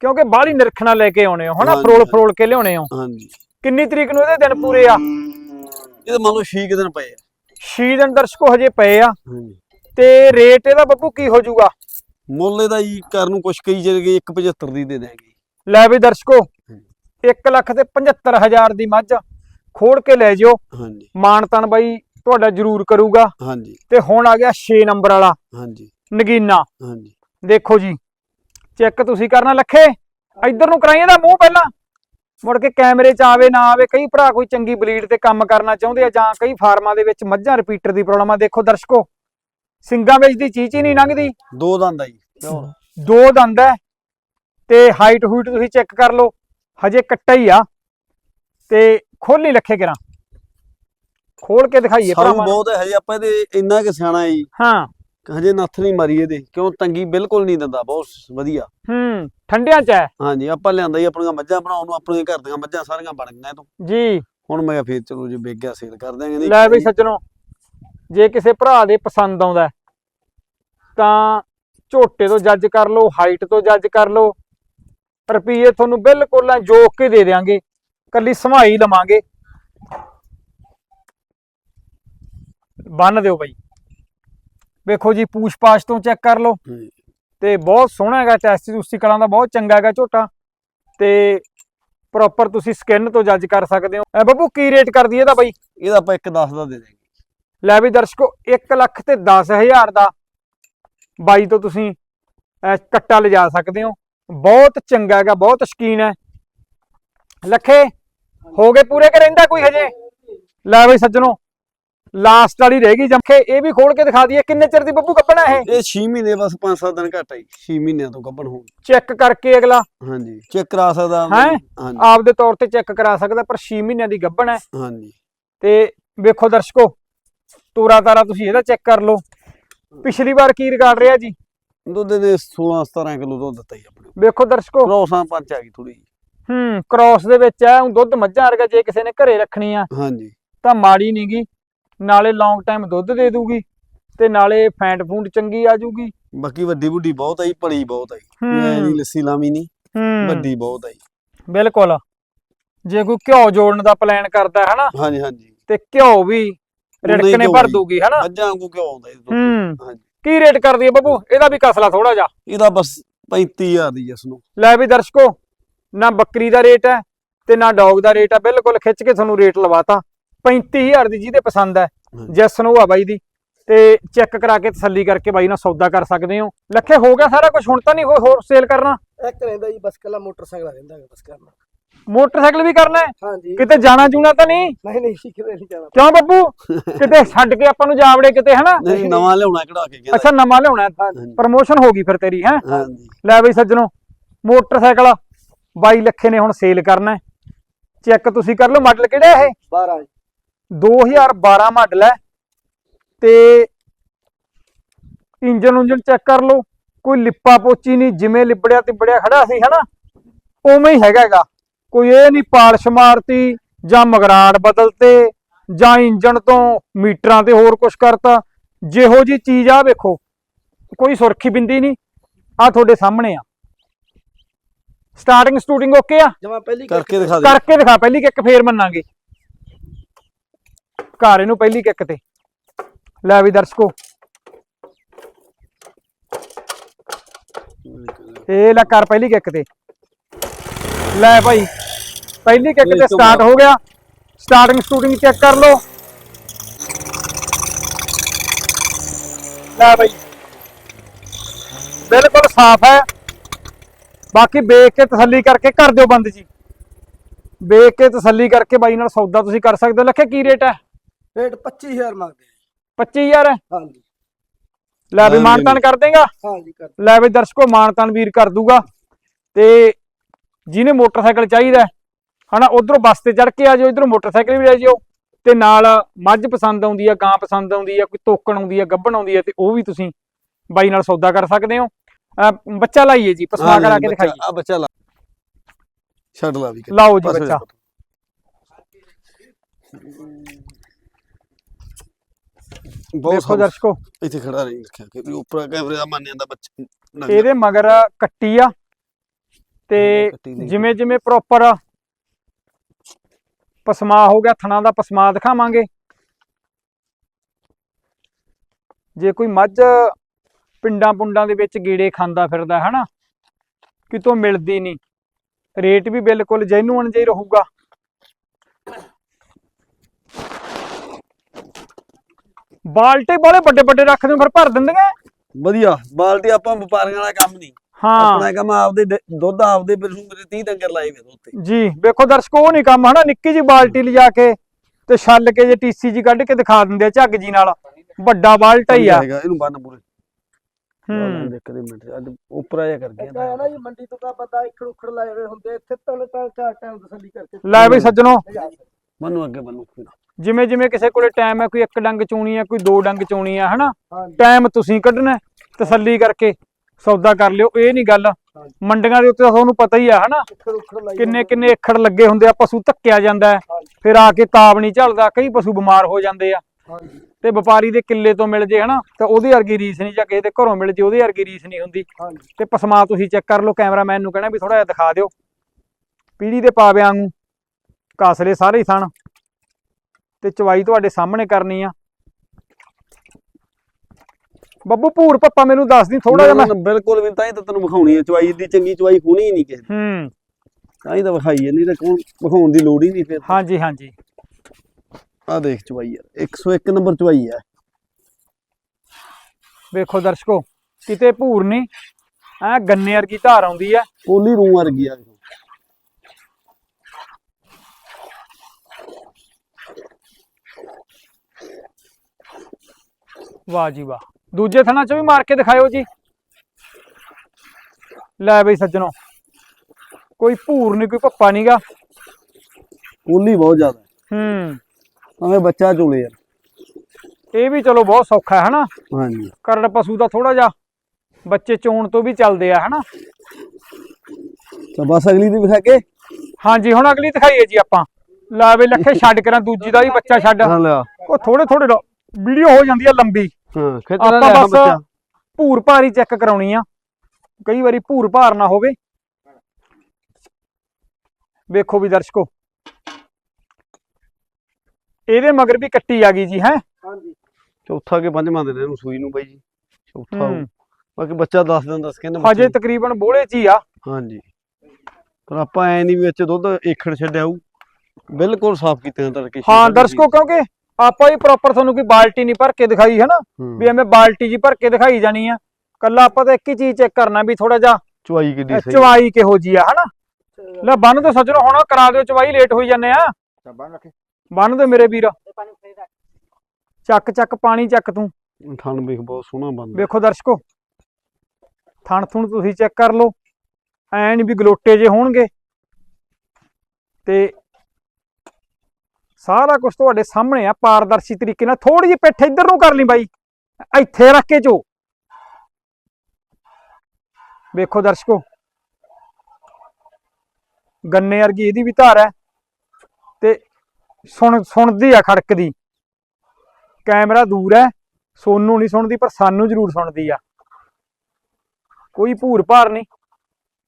ਕਿਉਂਕਿ ਬਾਹਲੀ ਨਿਰਖਣਾ ਲੈ ਕੇ ਆਉਣੇ ਹੋ ਹਨਾ? ਫਰੋਲ। ਫਰੋਲ ਕੇ ਲਿਆਉਣੇ ਹੋ। ਹਾਂਜੀ। ਕਿੰਨੀ ਤਰੀਕ ਨੂੰ ਇਹਦੇ ਦਿਨ ਪੂਰੇ ਆ? ਇਹ ਤਾਂ ਮੰਨ ਲਓ 6 ਦਿਨ ਪਏ ਆ। 6 ਦਿਨ ਦਰਸ਼ਕੋ ਹਜੇ ਪਏ ਆ। ਹਾਂਜੀ। ਤੇ ਰੇਟ ਇਹਦਾ ਬੱਬੂ ਕੀ ਹੋ ਜਾਊਗਾ? ਮੁੱਲ ਇਹਦਾ ਜੀ ਕਰ ਨੂੰ ਕੁਛ ਕਈ ਜਿਹੜੇ 175 ਦੀ ਦੇ ਦੇਣਗੇ ਲੈ ਵੀ ਦਰਸ਼ਕੋ 1 ਲੱਖ ਤੇ 75000 ਦੀ ਮੱਝ ਖੋੜ ਕੇ ਲੈ ਜਿਓ। ਹਾਂਜੀ। ਮਾਨਤਨ ਬਾਈ ਤੁਹਾਡਾ ਜ਼ਰੂਰ ਕਰੂਗਾ। ਹਾਂਜੀ। ਤੇ ਹੁਣ ਆ ਗਿਆ 6 ਨੰਬਰ ਵਾਲਾ ਹਾਂਜੀ। ਨਗੀਨਾ। ਹਾਂਜੀ। ਦੇਖੋ ਜੀ ਚੈੱਕ ਤੁਸੀਂ ਕਰਨਾ ਲੱਖੇ। ਇੱਧਰ ਨੂੰ ਕਰਾਈ ਇਹਦਾ ਮੂੰਹ ਪਹਿਲਾਂ। ਮੁੜ ਕੇ ਕੈਮਰੇ 'ਚ ਆਵੇ ਨਾ ਆਵੇ ਕਈ ਭਰਾ ਕੋਈ ਚੰਗੀ ਬਲੀਡ ਤੇ ਕੰਮ ਕਰਨਾ ਚਾਹੁੰਦੇ ਆ ਜਾਂ ਕਈ ਫਾਰਮਾਂ ਦੇ ਵਿੱਚ ਮੱਝਾਂ ਰਿਪੀਟਰ ਦੀ ਪ੍ਰੋਬਲਮ ਆ। ਦੇਖੋ ਦਰਸ਼ਕੋ ਸਿੰਗਾਂ ਵਿੱਚ ਦੀ ਚੀਚੀ ਨਹੀਂ ਲੰਘਦੀ। ਦੋ ਦੰਦ ਆ ਜੀ। ਪਿਓਰ ਦੋ ਦੰਦ ਹੈ ਤੇ ਹਾਈਟ ਹੂਟ ਤੁਸੀਂ ਚੈੱਕ ਕਰ ਲਓ ਹਜੇ ਕੱਟਾ ਹੀ ਆ ਤੇ ਖੋਲੀ ਲੱਖੇ ਕਰਾਂ। ਖੋਲ ਕੇ ਦਿਖਾਈਏ ਸਾਊ ਭਰਾਵਾਂ ਨੂੰ। ਬਹੁਤ ਹੈ ਹਜੇ ਆਪਾਂ ਇਹਦੇ ਇੰਨਾ ਕਿ ਸਿਆਣਾ ਹੈ ਜੀ। ਹਾਂ। ਹਜੇ ਨੱਥ ਨਹੀਂ ਮਾਰੀ ਇਹਦੇ ਕਿਉਂ ਤੰਗੀ ਬਿਲਕੁਲ ਨਹੀਂ ਦਿੰਦਾ ਬਹੁਤ ਵਧੀਆ। ਹੂੰ ਠੰਡਿਆਂ ਚ ਹੈ। ਹਾਂਜੀ ਆਪਾਂ ਲਿਆਂਦਾ ਜੀ ਆਪਣੀਆਂ ਮੱਝਾਂ ਬਣਾਉਣ ਨੂੰ ਆਪਣੀਆਂ ਘਰ ਦੀਆਂ ਮੱਝਾਂ ਸਾਰੀਆਂ ਬਣ ਗਈਆਂ ਇਹ ਤੋਂ। ਜੀ। ਹੁਣ ਮੈਂ ਕਿਹਾ ਫੇਰ ਚਲੋ ਜੇ ਵਿਕ ਗਿਆ ਸੇਲ ਕਰ ਦਿਆਂਗੇ ਨਹੀਂ ਲੈ ਵੀ ਸੱਜਣੋ ਜੇ ਕਿਸੇ ਭਰਾ ਦੇ ਪਸੰਦ ਆਉਂਦਾ ਤਾਂ ਝੋਟੇ ਤੋਂ ਜੱਜ ਕਰ ਲਓ ਹਾਈਟ ਤੋਂ ਜੱਜ ਕਰ ਲਓ। ਰੁਪਈਏ ਤੁਹਾਨੂੰ ਬਿਲਕੁਲ ਜੋਕ ਕੇ ਦੇ ਦੇਾਂਗੇ ਕੱਲੀ ਸਮਾਈ ਲਵਾਂਗੇ। ਬੰਨ ਦਿਓ ਬਾਈ। ਵੇਖੋ ਜੀ ਪੂਛ ਪਾਛ ਤੋਂ ਚੈੱਕ ਕਰ ਲਓ। ਤੇ ਬਹੁਤ ਸੋਹਣਾ ਹੈਗਾ ਟੈਸਟੀ ਟੂਸਟੀ ਕਲਾਂ ਦਾ ਬਹੁਤ ਚੰਗਾ ਹੈਗਾ ਝੋਟਾ। ਤੇ ਪ੍ਰੋਪਰ ਤੁਸੀਂ ਸਕਿਨ ਤੋਂ ਜੱਜ ਕਰ ਸਕਦੇ ਹੋ। ਐ ਬੱਬੂ ਕੀ ਰੇਟ ਕਰਦੀ ਇਹਦਾ ਬਾਈ? ਇਹਦਾ ਆਪਾਂ ਇੱਕ 10 ਦਾ ਦੇ ਦੇਂਗੇ ਲੈ ਵੀ ਦਰਸ਼ਕੋ 1 ਲੱਖ ਤੇ 10000 ਦਾ ਬਾਈ ਤੋਂ ਤੁਸੀਂ ਕੱਟਾ ਲਿਜਾ ਸਕਦੇ ਹੋ। ਬਹੁਤ ਚੰਗਾ ਹੈਗਾ ਬਹੁਤ ਸ਼ਕੀਨ ਹੈ। ਲੱਖੇ ਹੋ ਗਏ ਪੂਰੇ ਕਿ ਰਹਿੰਦਾ ਕੋਈ ਹਜੇ? ਲੈ ਬਈ ਸੱਜਣੋ ਲਾਸਟ ਵਾਲੀ ਰਹਿ ਗਈ ਜਮਖੇ ਇਹ ਵੀ ਖੋਲ ਕੇ ਦਿਖਾ ਦਈਏ ਕਿੰਨੇ ਚਿਰ ਦੀ ਬੱਬੂ ਕੱਪਣਾ ਇਹ? ਇਹ 6 ਮਹੀਨੇ ਬਸ 5-7 ਦਿਨ ਘੱਟ ਹੈ 6 ਮਹੀਨਿਆਂ ਤੋਂ ਗੱਭਣ ਹੋਣ ਚੈੱਕ ਕਰਕੇ ਅਗਲਾ। ਹਾਂਜੀ ਚੈੱਕ ਕਰਾ ਸਕਦਾ ਹੈਂ? ਆਪਦੇ ਤੌਰ ਤੇ ਚੈੱਕ ਕਰਾ ਸਕਦਾ ਪਰ 6 ਮਹੀਨਿਆਂ ਦੀ ਗੱਭਣ ਹੈ। ਹਾਂਜੀ। ਤੇ ਵੇਖੋ ਦਰਸ਼ਕੋ ਤੂਰਾ ਤਾਰਾ ਤੁਸੀਂ ਇਹਦਾ ਚੈੱਕ ਕਰ ਲਓ। ਪਿਛਲੀ ਵਾਰ ਕੀ ਰਿਕਾਰਡ ਰਿਹਾ ਜੀ? ਦੁੱਧ ਦੇ 16-17 ਕਿਲੋ ਦੁੱਧ ਦਿੱਤਾ ਜੀ ਆਪਣੇ ਵੇਖੋ ਦਰਸ਼ਕੋ। ਕਰੋਸਾਂ ਪੰਜ ਆ ਗਈ ਥੋੜੀ ਹੂੰ ਕ੍ਰਾਸ ਦੇ ਵਿੱਚ ਹੈ ਊਂ ਦੁੱਧ ਮੱਝਾਂ ਵਰਗਾ ਜੇ ਕਿਸੇ ਨੇ ਘਰੇ ਰੱਖਣੀ ਆ ਹਾਂਜੀ। ਤਾਂ ਮਾੜੀ ਨਹੀਂਗੀ ਨਾਲੇ ਲੌਂਗ ਟਾਈਮ ਦੁੱਧ ਦੇ ਦੂਗੀ ਤੇ ਨਾਲੇ ਫੈਂਟ ਫੂੰਡ ਚੰਗੀ ਆ ਜੂਗੀ ਬਾਕੀ ਵੱਡੀ ਬੁੱਢੀ ਬਹੁਤ ਆਈ ਭਲੀ ਬਹੁਤ ਆਈ। ਮੈਂ ਨਹੀਂ ਲੱਸੀ ਲਾਵੀ ਨਹੀਂ ਵੱਡੀ ਬਹੁਤ ਆਈ ਬਿਲਕੁਲ। ਜੇ ਕੋਈ ਘਿਓ ਜੋੜਨ ਦਾ ਪਲਾਨ ਕਰਦਾ ਹੈ ਹਨਾ? ਹਾਂਜੀ ਹਾਂਜੀ। ਤੇ ਘਿਓ ਵੀ ਰਿੜਕਣੇ ਭਰ। ਦੂਗੀ ਹਨਾ? ਮੱਝਾਂ ਵਾਂਗੂ ਕਿਉਂ ਆਉਂਦਾ? ਇਹ ਦੁੱਧ ਹੂੰ ਹਾਂਜੀ। ਕੀ ਰੇਟ ਕਰਦੀ ਹੈ ਬੱਬੂ? ਇਹਦਾ ਵੀ ਕਸਲਾ ਥੋੜਾ ਜਿਹਾ। ਇਹਦਾ ਬਸ 35000 ਦੀ ਜਿਸ ਨੂੰ। ਲੈ ਵੀ ਦਰਸ਼ਕੋ ਨਾ ਬੱਕਰੀ ਦਾ ਰੇਟ ਹੈ ਤੇ ਨਾ ਡੌਗ ਦਾ ਰੇਟ ਹੈ। ਬਿਲਕੁਲ ਖਿੱਚ ਕੇ ਤੁਹਾਨੂੰ ਰੇਟ ਲਵਾਤਾ। 35000 ਦੀ ਜਿਹਦੇ ਪਸੰਦ ਹੈ। ਜੈਸ ਨੂੰ ਆ ਬਾਈ ਦੀ। ਤੇ ਚੈੱਕ ਕਰਾ ਕੇ ਤਸੱਲੀ ਕਰਕੇ ਬਾਈ ਨਾਲ ਸੌਦਾ ਕਰ ਸਕਦੇ ਹੋ। ਲੱਖੇ ਹੋ ਗਿਆ ਸਾਰਾ ਕੁਝ ਹੁਣ ਤਾਂ ਨਹੀਂ ਕੋਈ ਹੋਰ ਸੇਲ ਕਰਨਾ। ਇੱਕ ਰਹਿੰਦਾ ਜੀ ਬਸ ਕੱਲਾ ਮੋਟਰਸਾਈਕਲ ਰਹਿੰਦਾ ਬਸ ਕਰਨਾ। ਮੋਟਰਸਾਈਕਲ ਵੀ ਕਰਨਾ ਹੈ। ਹਾਂਜੀ। ਕਿਤੇ ਜਾਣਾ ਜੂਣਾ ਤਾਂ ਨਹੀਂ? ਨਹੀਂ ਨਹੀਂ ਕਿਤੇ ਨਹੀਂ ਜਾਣਾ। ਕਿਉਂ ਬੱਬੂ? ਕਿਤੇ ਛੱਡ ਕੇ ਆਪਾਂ ਨੂੰ ਜਾਵੜੇ ਕਿਤੇ ਹਨਾ? ਨਹੀਂ ਨਵਾਂ ਲਿਆਉਣਾ ਕਢਾ ਕੇ ਕਹਿੰਦਾ? ਅੱਛਾ ਨਵਾਂ ਲਿਆਉਣਾ। ਪ੍ਰਮੋਸ਼ਨ ਹੋ ਗਈ ਫਿਰ ਤੇਰੀ ਹੈ? ਹਾਂਜੀ। ਲੈ ਬਈ ਸੱਜਣੋ ਮੋਟਰਸਾਈਕਲ 22 ਲੱਖੇ ਨੇ ਹੁਣ ਸੇਲ ਕਰਨਾ ਹੈ। ਚੈੱਕ ਤੁਸੀਂ ਕਰ ਲਓ ਮਾਡਲ ਕਿਹੜਾ ਇਹ? 12 2012 ਮਾਡਲ ਹੈ। ਤੇ ਇੰਜਨ ਉਂਜਨ ਚੈੱਕ ਕਰ ਲਓ। ਕੋਈ ਲਿਪਾ ਪੋਚੀ ਨਹੀਂ ਜਿਵੇਂ ਲਿਬੜਿਆ ਤਿਬੜਿਆ ਖੜਾ ਸੀ ਹਨਾ? ਉਵੇਂ ਹੀ ਹੈਗਾ ਹੈਗਾ। ਕੋਈ ਇਹ ਨਹੀਂ ਪਾਲਿਸ਼ ਮਾਰਤੀ ਜਾਂ ਮਗਰਾੜ ਬਦਲਤੇ ਜਾਂ ਇੰਜਨ ਤੋਂ ਮੀਟਰਾਂ ਤੇ ਹੋਰ ਕੁਝ ਕਰਤਾ। ਜਿਹੋ ਜੀ ਚੀਜ਼ ਆ ਵੇਖੋ ਕੋਈ ਸੁਰਖੀ ਬਿੰਦੀ ਨਹੀਂ ਆ ਤੁਹਾਡੇ ਸਾਹਮਣੇ ਆ। ਸਟਾਰਟਿੰਗ ਸਟੂਟਿੰਗ ਓਕੇ ਆ? ਜਮਾ ਪਹਿਲੀ ਕਰਕੇ ਦਿਖਾ ਦੇ। ਕਰਕੇ ਦਿਖਾ ਪਹਿਲੀ ਕਿੱਕ ਫੇਰ ਮੰਨਾਂਗੇ। ਘਰ ਇਹਨੂੰ ਪਹਿਲੀ ਕਿੱਕ ਤੇ। ਲੈ ਵੀ ਦਰਸ਼ਕੋ। ਇਹ ਲੈ ਕਰ ਪਹਿਲੀ ਕਿੱਕ ਤੇ। ਲੈ ਭਾਈ ਪਹਿਲੀ ਕਿੱਕ ਤੇ ਸਟਾਰਟ ਹੋ ਗਿਆ। ਸਟਾਰਟਿੰਗ ਸਟੂਟਿੰਗ ਚੈੱਕ ਕਰ ਲਓ। ਲੈ ਭਾਈ। ਬਿਲਕੁਲ ਸਾਫ਼ ਹੈ। ਬਾਕੀ ਵੇਖ ਕੇ ਤਸੱਲੀ ਕਰਕੇ ਕਰ ਦਿਓ ਬੰਦ ਜੀ। ਵੇਖ ਕੇ ਤਸੱਲੀ ਕਰਕੇ ਬਾਈ ਨਾਲ ਸੌਦਾ ਤੁਸੀਂ ਕਰ ਸਕਦੇ ਹੋ। ਲੱਖੇ ਕੀ ਰੇਟ ਹੈ? ਰੇਟ 25000 ਮੰਗਦੇ ਆ 25000 ਹੈ? ਹਾਂਜੀ। ਲੈ ਵੀ ਮਾਨਤਾਨ ਕਰ ਦੇਗਾ। ਹਾਂਜੀ ਕਰ ਲੈ ਵੀ ਦਰਸ਼ਕੋ ਮਾਨਤਾਨ ਵੀਰ ਕਰ ਦੂਗਾ। ਤੇ ਜਿਹਨੇ ਮੋਟਰਸਾਈਕਲ ਚਾਹੀਦਾ ਹੈ, ਹਨਾ ਉਧਰੋਂ ਬੱਸ ਤੇ ਚੜ ਕੇ ਆ ਜਾਓ ਇਧਰੋਂ ਮੋਟਰਸਾਈਕਲ ਵੀ ਲੈ ਜਿਓ ਤੇ ਨਾਲ ਮੱਝ ਪਸੰਦ ਆਉਂਦੀ ਆ ਗਾਂ ਪਸੰਦ ਆਉਂਦੀ ਆ ਕੋਈ ਤੋਕਣ ਆਉਂਦੀ ਆ ਗੱਭਣ ਆਉਂਦੀ ਆ ਤੇ ਉਹ ਵੀ ਤੁਸੀਂ ਬਾਈ ਨਾਲ ਸੌਦਾ ਕਰ ਸਕਦੇ ਹੋ। ਬੱਚਾ ਲਾਈਏ ਜੀ ਪਸਮਾ ਕਰਾ ਕੇ ਦਿਖਾਈਏ। ਆ ਬੱਚਾ ਲਾ। ਛੱਡ ਲਾ ਵੀ ਲਾਓ ਜੀ ਬੱਚਾ। ਬਹੁਤ ਦੇਖੋ। ਦਰਸ਼ਕੋ। ਇੱਥੇ ਖੜਾ ਨਹੀਂ ਰੱਖਿਆ ਕਿ ਉੱਪਰ ਕੈਮਰੇ ਦਾ ਮੰਨ ਜਾਂਦਾ ਬੱਚਾ। ਇਹਦੇ ਮਗਰ ਕੱਟੀ ਆ ਤੇ। ਜਿਵੇਂ ਜਿਵੇਂ ਪ੍ਰੋਪਰ ਪਸਮਾ ਹੋ ਗਿਆ ਥਣਾ ਦਾ ਪਸਮਾ ਦਿਖਾਵਾਂਗੇ। ਜੇ ਕੋਈ ਮੱਝ ਪਿੰਡਾਂ ਪੁੰਡਾਂ ਦੇ ਵਿੱਚ ਗੀੜੇ ਖਾਂਦਾ ਫਿਰਦਾ ਹੈ ਨਾ ਕਿਤੋਂ ਮਿਲਦੀ ਨਹੀਂ। ਰੇਟ ਵੀ ਬਿਲਕੁਲ ਜੈਨੂਅਨ ਜਿਹਾ ਰਹੂਗਾ। ਬਾਲਟੇ ਬੜੇ ਵੱਡੇ ਵੱਡੇ ਰੱਖਦੇ ਫਿਰ ਭਰ ਦਿੰਦੀਆਂ। ਵਧੀਆ ਬਾਲਟੀ ਆਪਾਂ ਵਪਾਰੀਆਂ ਵਾਲਾ ਕੰਮ ਨਹੀਂ। ਹਾਂ। ਆਪਣਾ ਕੰਮ ਆਪਦੇ ਡ- ਦੁੱਧ ਆਪਦੇ ਬਿਲਕੁਲ ਮੇਰੇ 30 ਡੰਗਰ ਲਾਏ ਵੇ ਉੱਤੇ ਜੀ ਵੇਖੋ ਦਰਸ਼ਕੋ ਉਹ ਨਹੀਂ ਕੰਮ ਹਨਾ? ਨਿੱਕੀ ਜੀ ਬਾਲਟੀ ਲਿਜਾ ਕੇ ਤੇ ਛੱਲ ਕੇ ਜੇ ਟੀਸੀ ਜੀ ਕੱਢ ਕੇ ਦਿਖਾ ਦਿੰਦੇ ਆ ਝੱਗ ਜੀ ਨਾਲ। ਵੱਡਾ ਬਾਲਟਾ ਹੀ ਆ। ਇਹਨੂੰ ਬੰਨ ਪੂਰੇ। ਹੂੰ। ਦੇਖ ਦੇ ਮਿੰਟ ਅੱਜ ਉੱਪਰ ਆਇਆ ਕਰ ਇੱਕ ਹੈ ਨਾ ਜੀ ਮੰਡੀ ਤੋਂ ਤਾਂ ਬੰਦਾ ਇਖੜ ਉਖੜ ਲਾਏ ਹੋਏ ਹੁੰਦੇ ਇੱਥੇ ਤਿੰਨ ਤਿੰਨ ਚਾਰ ਟਾਈਮ ਤਸੱਲੀ ਕਰਕੇ ਲੈ ਬਈ ਸੱਜਣੋ। ਮੰਨੂ ਅੱਗੇ ਮੰਨੂ ਜਿਵੇਂ ਜਿਵੇਂ ਕਿਸੇ ਕੋਲੇ ਟਾਈਮ ਹੈ ਕੋਈ ਇੱਕ ਡੰਗ ਚੋਣੀ ਹੈ ਕੋਈ ਦੋ ਡੰਗ ਚੋਣੀ ਹੈ ਹਨਾ? ਹਾਂਜੀ। ਟਾਈਮ ਤੁਸੀਂ ਕੱਢਣਾ ਹੈ, ਤਸੱਲੀ ਕਰਕੇ। ਸੌਦਾ ਕਰ ਲਿਓ ਇਹ ਨਹੀਂ ਗੱਲ। ਮੰਡੀਆਂ ਦੇ ਉੱਤੇ ਤਾਂ ਤੁਹਾਨੂੰ ਪਤਾ ਹੀ ਆ ਹਨਾ? ਕਿੰਨੇ ਕਿੰਨੇ ਏਖੜ ਲੱਗੇ ਹੁੰਦੇ ਆ ਪਸ਼ੂ ਧੱਕਿਆ ਜਾਂਦਾ ਫਿਰ ਆ ਕੇ ਤਾਬ ਨਹੀਂ ਝਲਦਾ ਕਈ ਪਸ਼ੂ ਬਿਮਾਰ ਹੋ ਜਾਂਦੇ ਆ। ਤੇ ਵਪਾਰੀ ਦੇ ਕਿੱਲੇ ਤੋਂ ਮਿਲ ਜੇ ਹਨਾ? ਤਾਂ ਉਹਦੀ ਵਰਗੀ ਰੀਸ ਨਹੀਂ ਜਾਂ ਕਿਸੇ ਦੇ ਘਰੋਂ ਮਿਲ ਜੇ ਉਹਦੀ ਵਰਗੀ ਰੀਸ ਨਹੀਂ ਹੁੰਦੀ। ਤੇ ਪਸਮਾ ਤੁਸੀਂ ਚੈੱਕ ਕਰ ਲਓ ਕੈਮਰਾਮੈਨ ਨੂੰ ਕਹਿਣਾ ਵੀ ਥੋੜਾ ਜਿਹਾ ਦਿਖਾ ਦਿਓ। ਪੀੜੀ ਦੇ ਪਾਵਿਆਂ ਨੂੰ ਕਾਸਲੇ ਸਾਰੇ ਹੀ ਥਣ ਤੇ ਚਵਾਈ ਤੁਹਾਡੇ ਸਾਹਮਣੇ ਕਰਨੀ ਆ। ਬੱਬੂ ਭੂਰ ਪੱਪਾ ਮੈਨੂੰ ਦੱਸ ਦੀ ਥੋੜਾ ਜਿਹਾ ਮੈਂ ਬਿਲਕੁਲ ਵੀ ਤਾਂ ਹੀ ਤਾਂ ਤੈਨੂੰ ਵਿਖਾਉਣੀ ਹੈ ਚਵਾਈ ਦੀ ਚੰਗੀ ਚਵਾਈ ਹੋਣੀ ਹੀ ਨਹੀਂ ਕਿਸੇ। ਹੂੰ। ਤਾਂ ਹੀ ਤਾਂ ਵਿਖਾਈ ਹੈ ਨਹੀਂ ਤਾਂ ਕੋਣ ਵਿਖਾਉਣ ਦੀ ਲੋੜ ਹੀ ਨਹੀਂ ਫਿਰ। ਹਾਂਜੀ ਹਾਂਜੀ। ਆ ਦੇਖ ਚਵਾਈ ਯਾਰ 101 ਨੰਬਰ ਚਵਾਈ ਹੈ। ਵੇਖੋ ਦਰਸ਼ਕੋ ਕਿਤੇ ਭੂਰ ਨਹੀਂ ਐ ਗੰਨੇ ਵਰਗੀ ਧਾਰ ਆਉਂਦੀ ਆ ਪੋਲੀ ਰੂ ਵਰਗੀ ਆ। ਵਾਹ ਜੀ ਵਾਹ। ਦੂਜੇ ਥਣਾ ਚ ਵੀ ਮਾਰ ਕੇ ਦਿਖਾਇਓ ਜੀ। ਲੈ ਬਈ ਸੱਜਣੋ ਕੋਈ ਭੂਰ ਨਹੀਂ ਕੋਈ ਪੱਪਾ ਨਹੀਂਗਾ ਪੋਲੀ ਬਹੁਤ ਜ਼ਿਆਦਾ। ਹੂੰ। ਭਾਵੇਂ ਬੱਚਾ ਚੋਲੇ ਯਾਰ ਇਹ ਵੀ ਚਲੋ ਬਹੁਤ ਸੌਖਾ ਹੈ ਹਨਾ? ਹਾਂਜੀ। ਕਰੜ ਪਸ਼ੂ ਦਾ ਥੋੜਾ ਜਿਹਾ ਬੱਚੇ ਚੋਣ ਤੋਂ ਵੀ ਚੱਲਦੇ ਆ ਹਨਾ? ਤਾਂ ਬਸ ਅਗਲੀ ਦੀ ਵਿਖਾ ਕੇ। ਹਾਂਜੀ ਹੁਣ ਅਗਲੀ ਦਿਖਾਈਏ ਜੀ ਆਪਾਂ। ਲੈ ਬਈ ਲੱਖੇ ਛੱਡ ਕਰਾਂ ਦੂਜੀ ਦਾ ਵੀ ਬੱਚਾ ਛੱਡ। ਉਹ ਥੋੜੇ ਥੋੜੇ ਵੀਡੀਓ ਹੋ ਜਾਂਦੀ ਆ ਲੰਬੀ। ਹਾਂ ਖਿੱਚ ਆਪਾਂ ਲੈ ਬਸ ਬੱਚਾ। ਭੂਰ ਭਾਰ ਚੈੱਕ ਕਰਾਉਣੀ ਆ। ਕਈ ਵਾਰੀ ਭੂਰ ਭਾਰ ਨਾ ਹੋਵੇ। ਵੇਖੋ ਵੀ ਦਰਸ਼ਕੋ। ਇਹਦੇ ਮਗਰ ਵੀ ਕੱਟੀ ਆ ਗਈ ਜੀ ਹੈ? ਹਾਂਜੀ। ਚੌਥਾ ਕੇ ਪੰਜਵਾਂ ਦੇ ਨੇ ਇਹਨੂੰ ਸੂਈ ਨੂੰ ਬਾਈ ਜੀ। ਚੌਥਾ ਹੋਊ। ਬਾਕੀ ਬੱਚਾ ਦੱਸ ਦਿੰਦਾ ਸੀ ਕਹਿੰਦੇ ਹਜੇ ਤਕਰੀਬਨ ਬੋਲੇ ਚ ਹੀ ਆ। ਹਾਂਜੀ। ਪਰ ਆਪਾਂ ਐ ਨਹੀਂ ਵਿੱਚ ਦੁੱਧ ਏਖੜ ਛੱਡਿਆ ਹੋਊ। ਬਿਲਕੁਲ ਸਾਫ਼ ਕੀਤੇ ਨੇ ਤੜਕੇ ਹਾਂ ਦਰਸ਼ਕੋ ਕਿਉਂਕਿ ਆਪਾਂ ਹੀ ਪ੍ਰੋਪਰ ਤੁਹਾਨੂੰ ਕੋਈ ਬਾਲਟੀ ਨਹੀਂ ਭਰ ਕੇ ਦਿਖਾਈ ਹੈ। ਨਾ ਵੀ ਐਵੇਂ ਬਾਲਟੀ ਜੀ ਭਰ ਕੇ ਦਿਖਾਈ ਜਾਣੀ ਆ। ਕੱਲਾ ਆਪਾਂ ਤਾਂ ਇੱਕ ਹੀ ਚੀਜ਼ ਚੈੱਕ ਕਰਨਾ ਵੀ ਥੋੜਾ ਜਿਹਾ ਚੁਆਈ ਕਿੱਡੀ ਸਹੀ। ਚਵਾਈ ਕਿਹੋ ਜੀ ਆ ਹਨਾ? ਲੈ ਬੰਨ ਤੋਂ ਸੱਜਣੋ ਹੁਣ ਕਰਾ ਦਿਓ ਚਵਾਈ ਲੇਟ ਹੋਈ ਜਾਂਦੇ ਆ। ਬੰਨ ਦੇ ਮੇਰੇ ਵੀਰ। ਚੱਕ ਚੱਕ ਪਾਣੀ ਚੱਕ ਤੂੰ। ਥਣ ਵੇਖ ਬਹੁਤ ਸੋਹਣਾ ਬਣਦਾ ਵੇਖੋ ਦਰਸ਼ਕੋ ਥਣ ਥੁਣ ਤੁਸੀਂ ਚੈੱਕ ਕਰ ਲਓ। ਐ ਨੀ ਵੀ ਗਲੋਟੇ ਜੇ ਹੋਣਗੇ। ਤੇ ਸਾਰਾ ਕੁਝ ਤੁਹਾਡੇ ਸਾਹਮਣੇ ਆ, ਪਾਰਦਰਸ਼ੀ ਤਰੀਕੇ ਨਾਲ। ਥੋੜੀ ਜਿਹੀ ਪਿੱਠ ਇੱਧਰ ਨੂੰ ਕਰ ਲਈ ਬਾਈ। ਇੱਥੇ ਰੱਖ ਕੇ ਚੋ। ਵੇਖੋ ਦਰਸ਼ਕੋ। ਗੰਨੇ ਵਰਗੀ ਇਹਦੀ ਵੀ ਧਾਰ ਹੈ। ਤੇ ਸੁਣ, ਸੁਣਦੀ ਆ ਖੜਕਦੀ ਕੈਮਰਾ ਦੂਰ ਹੈ। ਸੋਨੂੰ ਨਹੀਂ ਸੁਣਦੀ, ਪਰ ਸਾਨੂੰ ਜ਼ਰੂਰ ਸੁਣਦੀ ਆ। ਕੋਈ ਭੂਰ ਭਾਰ ਨਹੀਂ।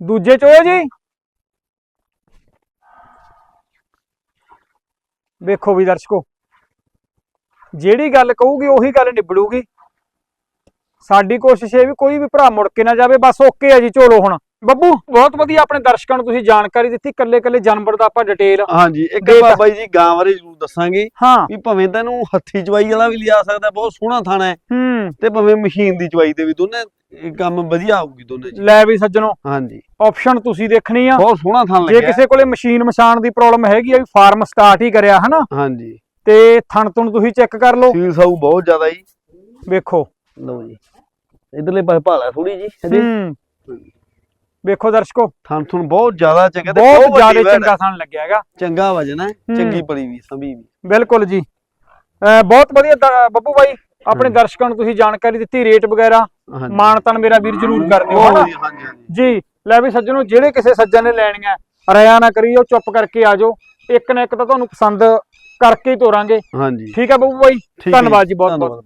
ਦੂਜੇ ਚੋ ਜੀ। ਵੇਖੋ ਵੀ ਦਰਸ਼ਕੋ। ਜਿਹੜੀ ਗੱਲ ਕਹੂਗੀ ਉਹੀ ਗੱਲ ਨਿਬੜੂਗੀ। ਸਾਡੀ ਕੋਸ਼ਿਸ਼ ਇਹ ਵੀ ਕੋਈ ਵੀ ਭਰਾ ਮੁੜ ਕੇ ਨਾ ਜਾਵੇ ਬਸ ਓਕੇ ਆ ਜੀ ਚਲੋ ਹੁਣ। ਬੱਬੂ ਬਹੁਤ ਵਧੀਆ ਆਪਣੇ ਦਰਸ਼ਕਾਂ ਨੂੰ ਤੁਸੀਂ ਜਾਣਕਾਰੀ ਦਿੱਤੀ ਕੱਲੇ ਕੱਲੇ ਜਾਨਵਰ ਦਾ ਆਪਾਂ ਡਿਟੇਲ ਹਾਂਜੀ ਇੱਕ ਦੇਖ। ਬਾਬਾ ਜੀ ਗਾਂ ਬਾਰੇ ਜ਼ਰੂਰ ਦੱਸਾਂਗੇ ਹਾਂ। ਵੀ ਭਾਵੇਂ ਤੈਨੂੰ ਹੱਥੀ ਚਵਾਈ ਵਾਲਾ ਵੀ ਲਿਆ ਸਕਦਾ ਬਹੁਤ ਸੋਹਣਾ ਥਾਣਾ ਹੈ। ਹੂੰ। ਤੇ ਭਾਵੇਂ ਮਸ਼ੀਨ ਦੀ ਚਵਾਈ ਤੇ ਵੀ ਦੋਨੇ ਇਹ ਕੰਮ ਵਧੀਆ ਆਊਗੀ ਦੋਨੇ ਚ ਲੈ ਵੀ ਸੱਜਣੋ ਹਾਂਜੀ। ਆਪਸ਼ਨ ਤੁਸੀਂ ਦੇਖਣੀ ਆ। ਬਹੁਤ ਸੋਹਣਾ ਥਾਂ ਜੇ ਲੱਗਿਆ। ਕਿਸੇ ਕੋਲੇ ਮਸ਼ੀਨ ਮਸ਼ਾਨ ਦੀ ਪ੍ਰੋਬਲਮ ਹੈਗੀ ਆ ਵੀ ਫਾਰਮ ਸਟਾਰਟ ਹੀ ਕਰਿਆ ਹਨਾ? ਹਾਂਜੀ। ਤੇ ਥਣ ਤੁਣ ਤੁਸੀਂ ਚੈੱਕ ਕਰ ਲਓ। ਸੀਲ ਸਾਊ ਬਹੁਤ ਜ਼ਿਆਦਾ ਜੀ। ਵੇਖੋ। ਲਓ ਜੀ। ਇਧਰਲੇ ਪਾਸੇ ਭਾਲਾ ਥੋੜੀ ਜੀ ਹਜੇ ਹੂੰ। ਵੇਖੋ ਦਰਸ਼ਕੋ। ਥਣ ਥਣ ਬਹੁਤ ਜ਼ਿਆਦਾ ਚੰਗਾ ਤੇ ਬਹੁਤ ਜ਼ਿਆਦਾ। ਚੰਗਾ ਥਣ ਲੱਗਿਆ ਹੈਗਾ। ਚੰਗਾ ਵਜਨ ਹੈ। ਚੰਗੀ ਪਲੀ ਵੀ ਸੰਭੀ ਵੀ। ਬਿਲਕੁਲ ਜੀ। ਬਹੁਤ ਵਧੀਆ ਬੱਬੂ ਬਾਈ ਆਪਣੇ। ਦਰਸ਼ਕਾਂ ਨੂੰ ਤੁਸੀਂ ਜਾਣਕਾਰੀ ਦਿੱਤੀ ਰੇਟ ਵਗੈਰਾ। ਮਾਨਤਨ ਮੇਰਾ ਵੀਰ ਜਰੂਰ ਕਰ ਦਿਓ ਹਨਾ? ਜੀ ਲੈ ਵੀ ਸੱਜਣੋ ਜਿਹੜੇ ਕਿਸੇ ਸੱਜਣ ਨੇ ਲੈਣੀਆਂ ਰਿਆ ਨਾ ਕਰੀਓ ਚੁੱਪ ਕਰਕੇ ਆ ਜਾਓ। ਇੱਕ ਨਾ ਇੱਕ ਤਾਂ ਤੁਹਾਨੂੰ ਪਸੰਦ ਕਰਕੇ ਹੀ ਤੋਰਾਂਗੇ। ਹਾਂਜੀ। ਠੀਕ ਹੈ ਬੱਬੂ ਬਾਈ? ਧੰਨਵਾਦ ਜੀ ਬਹੁਤ ਬਹੁਤ